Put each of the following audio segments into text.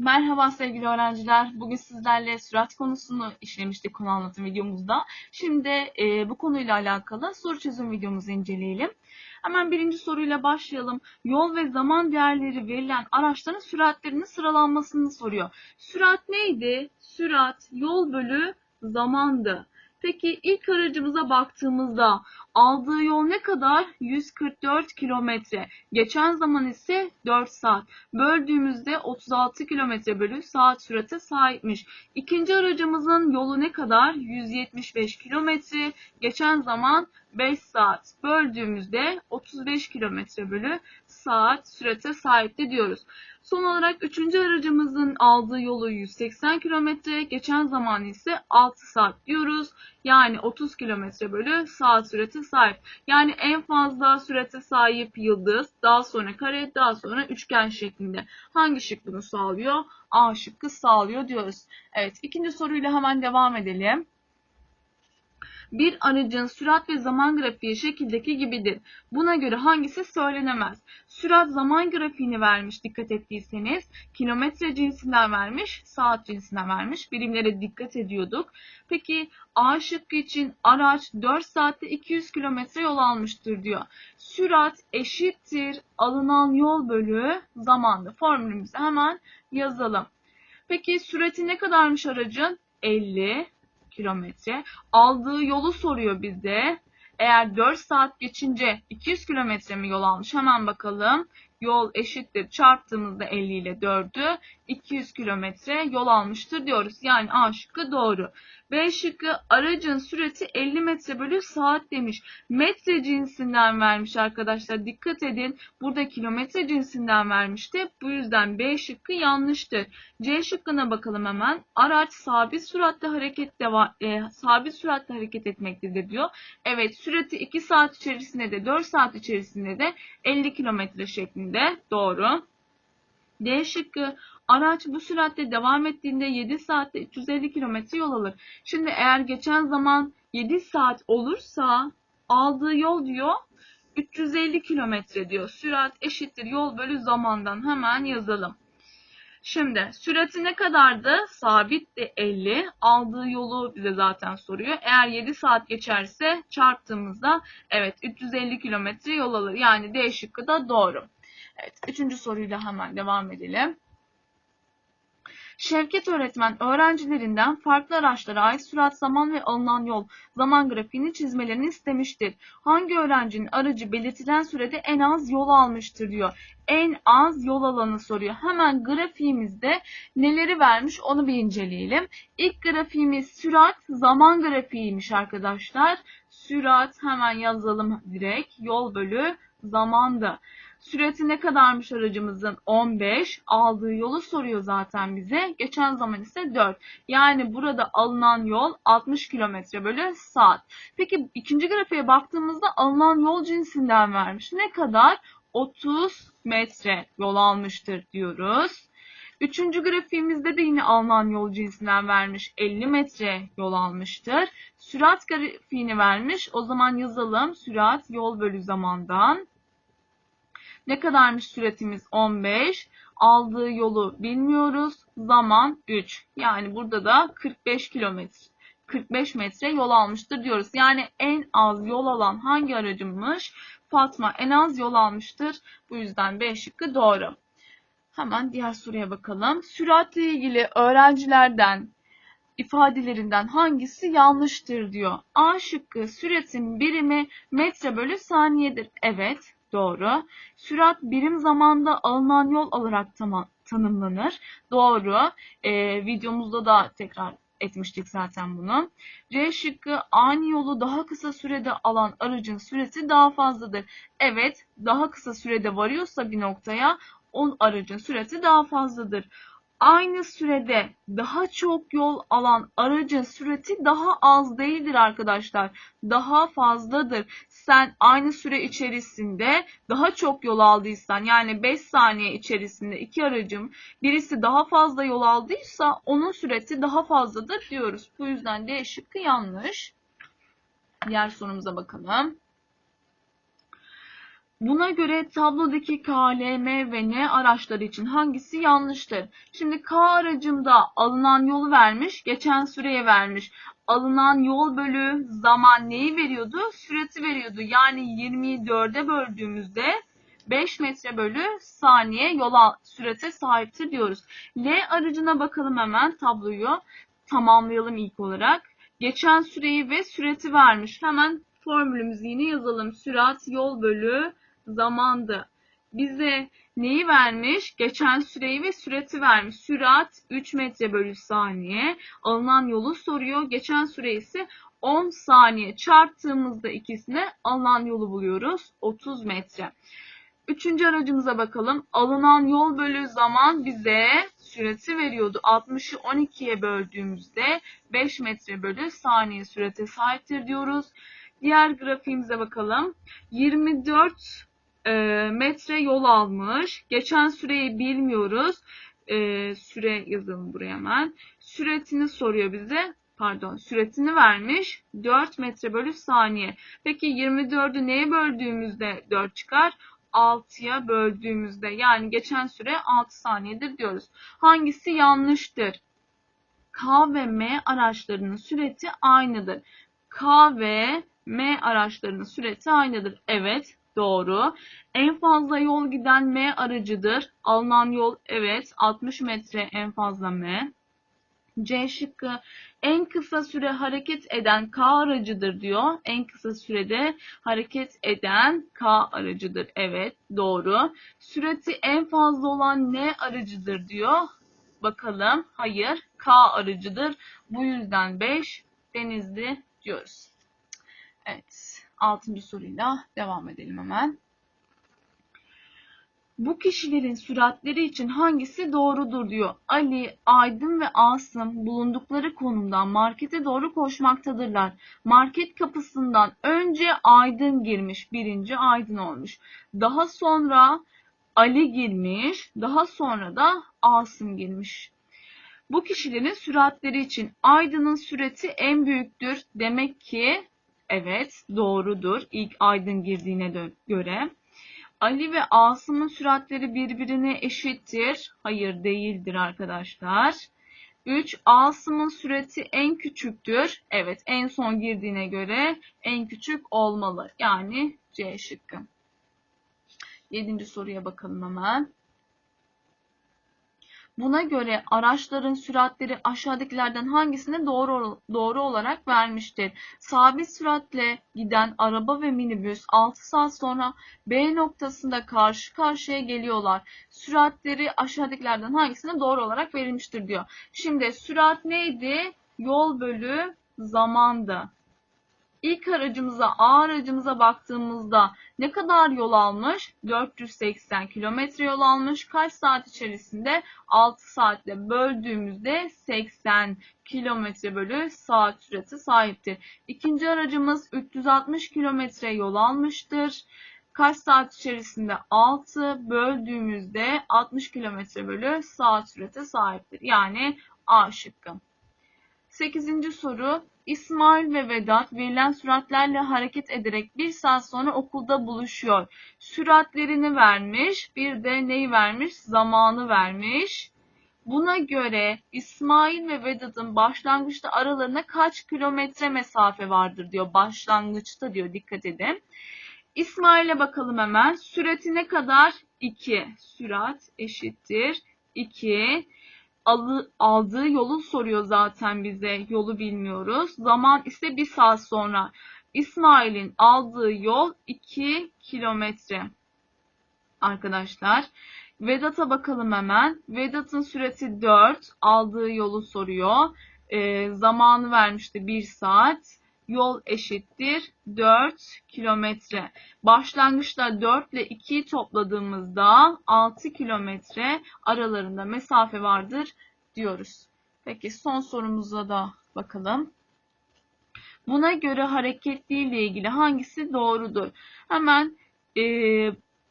Merhaba sevgili öğrenciler. Bugün sizlerle sürat konusunu işlemiştik konu anlatım videomuzda. Şimdi e, bu konuyla alakalı soru çözüm videomuzu inceleyelim. Hemen birinci soruyla başlayalım. Yol ve zaman değerleri verilen araçların süratlerinin sıralanmasını soruyor. Sürat neydi? Sürat yol bölü zamandı. Peki ilk aracımıza baktığımızda aldığı yol ne kadar? 144 kilometre. Geçen zaman ise 4 saat. Böldüğümüzde 36 kilometre bölü saat sürate sahipmiş. İkinci aracımızın yolu ne kadar? 175 kilometre. Geçen zaman 5 saat. Böldüğümüzde 35 kilometre bölü saat sürate sahipti diyoruz. Son olarak üçüncü aracımızın aldığı yolu 180 kilometre, geçen zaman ise 6 saat diyoruz. Yani 30 kilometre bölü saat sürati sahip. Yani en fazla sürate sahip yıldız, daha sonra kare, daha sonra üçgen şeklinde. Hangi şık bunu sağlıyor? A şıkkı sağlıyor diyoruz. Evet ikinci soruyla hemen devam edelim. Bir aracın sürat ve zaman grafiği şekildeki gibidir. Buna göre hangisi söylenemez? Sürat zaman grafiğini vermiş dikkat ettiyseniz. Kilometre cinsinden vermiş, saat cinsinden vermiş. Birimlere dikkat ediyorduk. Peki A şıkkı için araç 4 saatte 200 kilometre yol almıştır diyor. Sürat eşittir alınan yol bölü zamandı. Formülümüzü hemen yazalım. Peki sürati ne kadarmış aracın? 50 kilometre. Aldığı yolu soruyor bize. Eğer 4 saat geçince 200 kilometre mi yol almış? Hemen bakalım. Yol eşittir. Çarptığımızda 50 ile 4'ü 200 kilometre yol almıştır diyoruz. Yani A şıkkı doğru. B şıkkı aracın süreti 50 metre bölü saat demiş. Metre cinsinden vermiş arkadaşlar. Dikkat edin. Burada kilometre cinsinden vermişti. Bu yüzden B şıkkı yanlıştır. C şıkkına bakalım hemen. Araç sabit süratle hareket deva e, sabit süratle hareket etmektedir diyor. Evet süreti 2 saat içerisinde de 4 saat içerisinde de 50 kilometre şeklinde. Doğru. D şıkkı araç bu süratle devam ettiğinde 7 saatte 350 kilometre yol alır. Şimdi eğer geçen zaman 7 saat olursa aldığı yol diyor 350 kilometre diyor. Sürat eşittir yol bölü zamandan hemen yazalım. Şimdi sürati ne kadardı? Sabitti 50. Aldığı yolu bize zaten soruyor. Eğer 7 saat geçerse çarptığımızda evet 350 kilometre yol alır. Yani D şıkkı da doğru. Evet, üçüncü soruyla hemen devam edelim. Şevket öğretmen öğrencilerinden farklı araçlara ait sürat zaman ve alınan yol zaman grafiğini çizmelerini istemiştir. Hangi öğrencinin aracı belirtilen sürede en az yol almıştır diyor. En az yol alanı soruyor. Hemen grafiğimizde neleri vermiş onu bir inceleyelim. İlk grafiğimiz sürat zaman grafiğiymiş arkadaşlar. Sürat hemen yazalım direkt. Yol bölü zamandı. Süreti ne kadarmış aracımızın? 15. Aldığı yolu soruyor zaten bize. Geçen zaman ise 4. Yani burada alınan yol 60 km bölü saat. Peki ikinci grafiğe baktığımızda alınan yol cinsinden vermiş. Ne kadar? 30 metre yol almıştır diyoruz. Üçüncü grafiğimizde de yine alınan yol cinsinden vermiş 50 metre yol almıştır. Sürat grafiğini vermiş. O zaman yazalım. Sürat yol bölü zamandan. Ne kadarmış süretimiz 15. Aldığı yolu bilmiyoruz. Zaman 3. Yani burada da 45 kilometre. 45 metre yol almıştır diyoruz. Yani en az yol alan hangi aracımmış? Fatma en az yol almıştır. Bu yüzden B şıkkı doğru. Hemen diğer soruya bakalım. Süratle ilgili öğrencilerden ifadelerinden hangisi yanlıştır diyor. A şıkkı süretin birimi metre bölü saniyedir. Evet Doğru. Sürat birim zamanda alınan yol olarak tanımlanır. Doğru. Ee, videomuzda da tekrar etmiştik zaten bunu. C şıkkı ani yolu daha kısa sürede alan aracın süresi daha fazladır. Evet daha kısa sürede varıyorsa bir noktaya o aracın süresi daha fazladır aynı sürede daha çok yol alan aracın süreti daha az değildir arkadaşlar. Daha fazladır. Sen aynı süre içerisinde daha çok yol aldıysan yani 5 saniye içerisinde iki aracım birisi daha fazla yol aldıysa onun süreti daha fazladır diyoruz. Bu yüzden D şıkkı yanlış. Diğer sorumuza bakalım. Buna göre tablodaki K, L, M ve N araçları için hangisi yanlıştır? Şimdi K aracımda alınan yolu vermiş, geçen süreye vermiş. Alınan yol bölü zaman neyi veriyordu? Süreti veriyordu. Yani 20'yi 4'e böldüğümüzde 5 metre bölü saniye yola sürete sahiptir diyoruz. L aracına bakalım hemen tabloyu tamamlayalım ilk olarak. Geçen süreyi ve süreti vermiş. Hemen formülümüzü yine yazalım. Sürat yol bölü zamandı. Bize neyi vermiş? Geçen süreyi ve süreti vermiş. Sürat 3 metre bölü saniye. Alınan yolu soruyor. Geçen süre ise 10 saniye. Çarptığımızda ikisine alınan yolu buluyoruz. 30 metre. Üçüncü aracımıza bakalım. Alınan yol bölü zaman bize süresi veriyordu. 60'ı 12'ye böldüğümüzde 5 metre bölü saniye sürete sahiptir diyoruz. Diğer grafiğimize bakalım. 24 e, metre yol almış. Geçen süreyi bilmiyoruz. E, süre yazalım buraya hemen. Süretini soruyor bize. Pardon süretini vermiş. 4 metre bölü saniye. Peki 24'ü neye böldüğümüzde 4 çıkar? 6'ya böldüğümüzde yani geçen süre 6 saniyedir diyoruz. Hangisi yanlıştır? K ve M araçlarının süreti aynıdır. K ve M araçlarının süreti aynıdır. Evet, doğru. En fazla yol giden M aracıdır. Alınan yol evet 60 metre en fazla M. C şıkkı en kısa süre hareket eden K aracıdır diyor. En kısa sürede hareket eden K aracıdır. Evet doğru. Süreti en fazla olan N aracıdır diyor. Bakalım. Hayır. K aracıdır. Bu yüzden 5 denizli diyoruz. Evet. Altıncı soruyla devam edelim hemen. Bu kişilerin süratleri için hangisi doğrudur diyor. Ali, Aydın ve Asım bulundukları konumdan markete doğru koşmaktadırlar. Market kapısından önce Aydın girmiş, birinci Aydın olmuş. Daha sonra Ali girmiş, daha sonra da Asım girmiş. Bu kişilerin süratleri için Aydın'ın süreti en büyüktür. Demek ki evet doğrudur. İlk Aydın girdiğine göre. Ali ve Asım'ın süratleri birbirine eşittir. Hayır değildir arkadaşlar. 3. Asım'ın süreti en küçüktür. Evet en son girdiğine göre en küçük olmalı. Yani C şıkkı. Yedinci soruya bakalım hemen. Buna göre araçların süratleri aşağıdakilerden hangisine doğru doğru olarak vermiştir? Sabit süratle giden araba ve minibüs 6 saat sonra B noktasında karşı karşıya geliyorlar. Süratleri aşağıdakilerden hangisine doğru olarak verilmiştir diyor. Şimdi sürat neydi? Yol bölü zamandı. İlk aracımıza A aracımıza baktığımızda ne kadar yol almış? 480 kilometre yol almış. Kaç saat içerisinde? 6 saatle böldüğümüzde 80 kilometre bölü saat süresi sahiptir. İkinci aracımız 360 kilometre yol almıştır. Kaç saat içerisinde 6 böldüğümüzde 60 kilometre bölü saat sürete sahiptir. Yani A şıkkı. 8. soru İsmail ve Vedat verilen süratlerle hareket ederek bir saat sonra okulda buluşuyor. Süratlerini vermiş, bir de neyi vermiş? Zamanı vermiş. Buna göre İsmail ve Vedat'ın başlangıçta aralarında kaç kilometre mesafe vardır diyor. Başlangıçta diyor dikkat edin. İsmail'e bakalım hemen. Sürati ne kadar? 2. Sürat eşittir 2 alı, aldığı yolu soruyor zaten bize. Yolu bilmiyoruz. Zaman ise bir saat sonra. İsmail'in aldığı yol 2 kilometre. Arkadaşlar. Vedat'a bakalım hemen. Vedat'ın süresi 4. Aldığı yolu soruyor. E, zamanı vermişti 1 saat yol eşittir 4 kilometre. Başlangıçta 4 ile 2'yi topladığımızda 6 kilometre aralarında mesafe vardır diyoruz. Peki son sorumuza da bakalım. Buna göre hareketli ile ilgili hangisi doğrudur? Hemen e,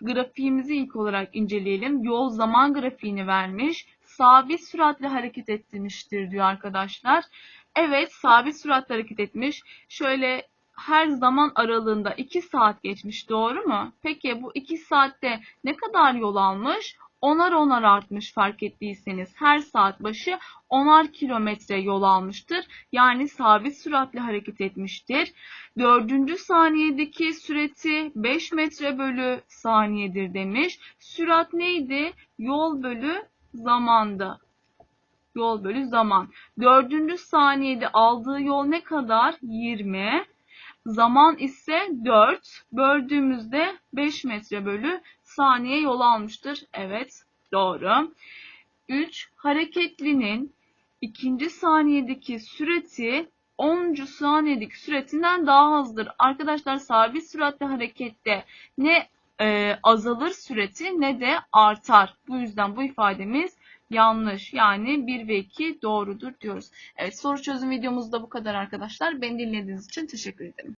grafiğimizi ilk olarak inceleyelim. Yol zaman grafiğini vermiş. Sabit süratle hareket ettirmiştir diyor arkadaşlar. Evet sabit süratle hareket etmiş. Şöyle her zaman aralığında 2 saat geçmiş doğru mu? Peki bu 2 saatte ne kadar yol almış? Onar onar artmış fark ettiyseniz her saat başı onar kilometre yol almıştır. Yani sabit süratle hareket etmiştir. Dördüncü saniyedeki süreti 5 metre bölü saniyedir demiş. Sürat neydi? Yol bölü zamanda. Yol bölü zaman. Dördüncü saniyede aldığı yol ne kadar? 20. Zaman ise 4. Böldüğümüzde 5 metre bölü saniye yol almıştır. Evet doğru. 3. Hareketlinin ikinci saniyedeki süreti 10. saniyedeki süretinden daha hızlıdır. Arkadaşlar sabit süratle harekette ne e, azalır süreti ne de artar. Bu yüzden bu ifademiz yanlış. Yani 1 ve 2 doğrudur diyoruz. Evet soru çözüm videomuz da bu kadar arkadaşlar. Beni dinlediğiniz için teşekkür ederim.